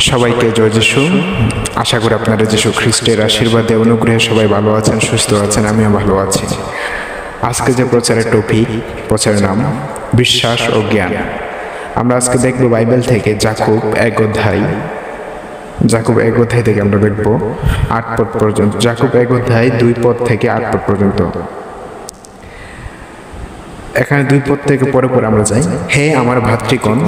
সবাইকে জয় যিশু। আশা করি আপনারা যিশু খ্রিস্টের আশীর্বাদে অনুগ্রহে সবাই ভালো আছেন সুস্থ আছেন আমিও ভালো আছি। আজকে যে প্রচারের টপিক প্রচারের নাম বিশ্বাস ও জ্ঞান। আমরা আজকে দেখব বাইবেল থেকে জাকুব এক অধ্যায়। জাকুব এক অধ্যায় থেকে আমরা দেখব আট পদ পর্যন্ত। জাকুব এক অধ্যায় দুই পদ থেকে আট পদ পর্যন্ত। এখানে দুই পদ থেকে পরে পরে আমরা যাই। হে আমার ভাতৃগণ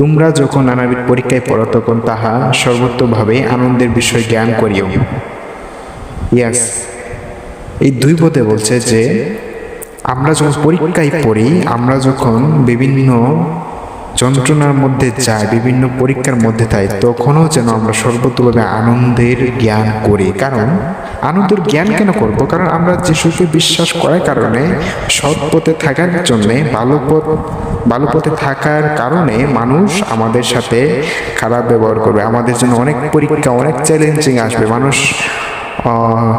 তোমরা যখন নানাবিধ পরীক্ষায় পড়ো, তখন তাহা সর্বত্রভাবে আনন্দের বিষয় জ্ঞান করিও। ইয়াস এই দুই পদে বলছে যে, আমরা যখন পরীক্ষায় পড়ি, আমরা যখন বিভিন্ন যন্ত্রণার মধ্যে যায়, বিভিন্ন পরীক্ষার মধ্যে তাই তখনও যেন আমরা সর্বতভাবে আনন্দের জ্ঞান করি। কারণ আনন্দের জ্ঞান কেন করব? কারণ আমরা যিশুকে বিশ্বাস করার কারণে সৎ পথে থাকার জন্যে ভালো পথ ভালো পথে থাকার কারণে মানুষ আমাদের সাথে খারাপ ব্যবহার করবে। আমাদের জন্য অনেক পরীক্ষা, অনেক চ্যালেঞ্জিং আসবে। মানুষ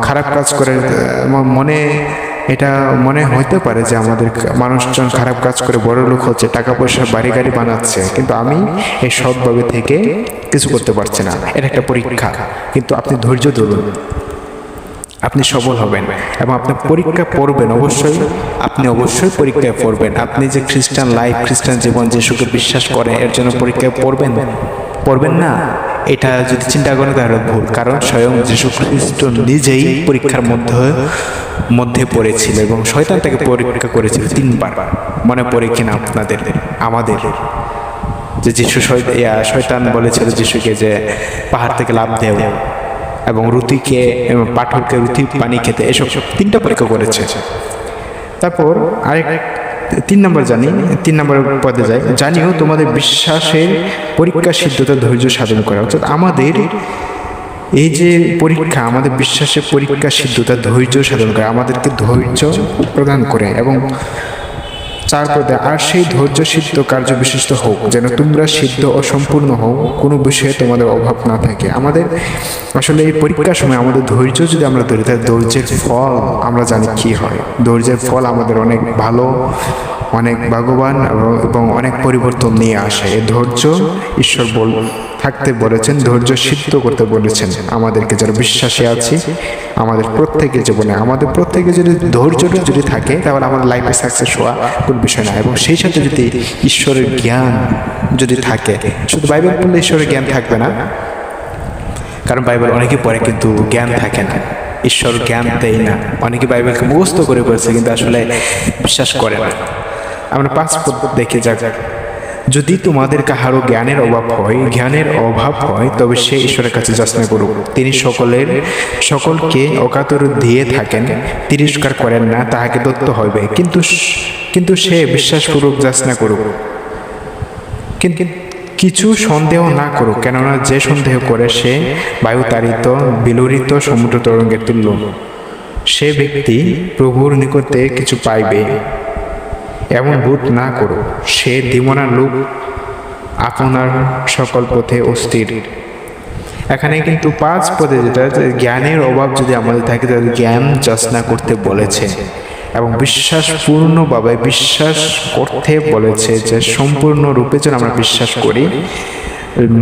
খারাপ কাজ করে মনে এটা মনে হইতে পারে যে আমাদের মানুষজন খারাপ কাজ করে বড় লোক হচ্ছে, টাকা পয়সা বাড়ি গাড়ি বানাচ্ছে, কিন্তু আমি এই সৎভাবে থেকে কিছু করতে পারছি না। এটা একটা পরীক্ষা। কিন্তু আপনি ধৈর্য ধরুন। আপনি সফল হবেন এবং আপনি পরীক্ষা পড়বেন অবশ্যই। আপনি অবশ্যই পরীক্ষায় পড়বেন। আপনি যে খ্রিস্টান লাইফ, খ্রিস্টান জীবন, যিশুকে বিশ্বাস করেন এর জন্য পরীক্ষায় পড়বেন পড়বেন না। এটা যদি চিন্তা করেন তাহলে ভুল। কারণ স্বয়ং যীশু খ্রিস্ট নিজেই পরীক্ষার মধ্যে মধ্যে পড়েছিল এবং শয়তান তাকে পরীক্ষা করেছিল তিনবার। মনে পড়ে কিনা আপনাদের, আমাদের? যে যিশু শয়- শয়তান বলেছিল যিশুকে যে পাহাড় থেকে লাভ দেও এবং রুতিকে পাঠককে রুতি পানি খেতে, এসব সব তিনটা পরীক্ষা করেছে। তারপর আরেক তিন নম্বর জানি, তিন নম্বর পদে যাই। জানিও তোমাদের বিশ্বাসের পরীক্ষা সিদ্ধতা ধৈর্য সাধন করা। অর্থাৎ আমাদের এই যে পরীক্ষা, আমাদের বিশ্বাসের পরীক্ষা, সিদ্ধতা, ধৈর্য সাধন করে, আমাদেরকে ধৈর্য প্রদান করে এবং চার পদে আর সেই ধৈর্য সিদ্ধ কার্য বিশিষ্ট হোক, যেন তোমরা সিদ্ধ ও সম্পূর্ণ হও, কোনো বিষয়ে তোমাদের অভাব না থাকে। আমাদের আসলে এই পরীক্ষার সময় আমাদের ধৈর্য যদি আমরা ধরি, তাহলে ধৈর্যের ফল আমরা জানি কি হয়। ধৈর্যের ফল আমাদের অনেক ভালো, অনেক ভাগবান এবং- অনেক পরিবর্তন নিয়ে আসে। এই ধৈর্য ঈশ্বর বল থাকতে বলেছেন ধৈর্য সিদ্ধ করতে বলেছেন। আমাদেরকে যারা বিশ্বাসে আছি, আমাদের প্রত্যেকের জীবনে, আমাদের প্রত্যেকে যদি ধৈর্যটা যদি থাকে, তাহলে আমাদের লাইফে সাকসেস হওয়া কোনো বিষয় না। এবং সেই সাথে যদি ঈশ্বরের জ্ঞান যদি থাকে, শুধু বাইবেল পড়লে ঈশ্বরের জ্ঞান থাকবে না। কারণ বাইবেল অনেকে পড়ে কিন্তু জ্ঞান থাকে না। ঈশ্বর জ্ঞান দেয় না। অনেকে বাইবেলকে মুখস্থ করে করেছে কিন্তু আসলে বিশ্বাস করে না। আমরা পাঁচ পদ দেখে যাক। যদি তোমাদের কাহারও জ্ঞানের অভাব হয়, জ্ঞানের অভাব হয়, তবে সে ঈশ্বরের কাছে যাচনা করুক। তিনি সকলের, সকলকে অকাতর দিয়ে থাকেন, তিরস্কার করেন না, তাহাকে দত্ত হইবে। কিন্তু কিন্তু সে বিশ্বাসপূর্বক যাচনা করুক। কিন্তু কিছু সন্দেহ না করুক, কেননা যে সন্দেহ করে সে বায়ুতাড়িত বিলরিত সমুদ্র তরঙ্গের তুল্য। সে ব্যক্তি প্রভুর নিকটে কিছু পাইবে। এমন বোধ না করো, সে দিমনা লোক আপনার সকল পথে অস্থির। এখানে কিন্তু পাঁচ পদে যেটা জ্ঞানের অভাব যদি আমাদের থাকে, তাহলে জ্ঞান যাচনা করতে বলেছে এবং বিশ্বাস পূর্ণভাবে বিশ্বাস করতে বলেছে যে সম্পূর্ণ রূপে যেন আমরা বিশ্বাস করি,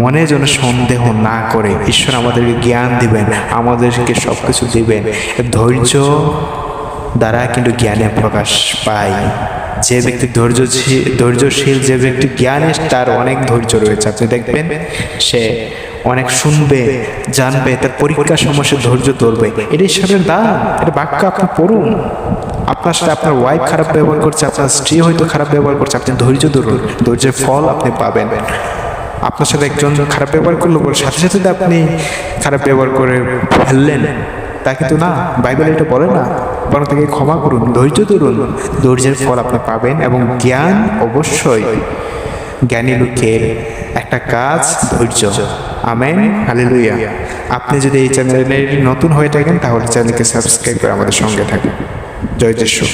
মনে যেন সন্দেহ না করে, ঈশ্বর আমাদেরকে জ্ঞান দিবেন, আমাদেরকে সব কিছু দিবেন। ধৈর্য দ্বারা কিন্তু জ্ঞানে প্রকাশ পায়। যে ব্যক্তি ধৈর্য ধৈর্যশীল, যে ব্যক্তি জ্ঞানের তার অনেক ধৈর্য রয়েছে। আপনি দেখবেন সে অনেক শুনবে, জানবে, তার পরীক্ষার সমস্যা ধৈর্য ধরবে। এটা ঈশ্বরের দান, এটা বাক্য আপনি পড়ুন। আপনার সাথে আপনার ওয়াইফ খারাপ ব্যবহার করছে, আপনার স্ত্রী হয়তো খারাপ ব্যবহার করছে, আপনি ধৈর্য ধরুন। ধৈর্যের ফল আপনি পাবেন। আপনার সাথে একজন খারাপ ব্যবহার করল বলে সাথে সাথে আপনি খারাপ ব্যবহার করে ফেললেন, তা কিন্তু না, বাইবেল এটা বলে না। বরং তাকে ক্ষমা করুন, ধৈর্য ধরুন। ধৈর্যের ফল আপনি পাবেন এবং জ্ঞান অবশ্যই জ্ঞানী লোকের একটা কাজ, ধৈর্য। আমেন হালেলুইয়া আপনি যদি এই চ্যানেলের নতুন হয়ে থাকেন, তাহলে চ্যানেলকে সাবস্ক্রাইব করে আমাদের সঙ্গে থাকুন। জয় যিশু।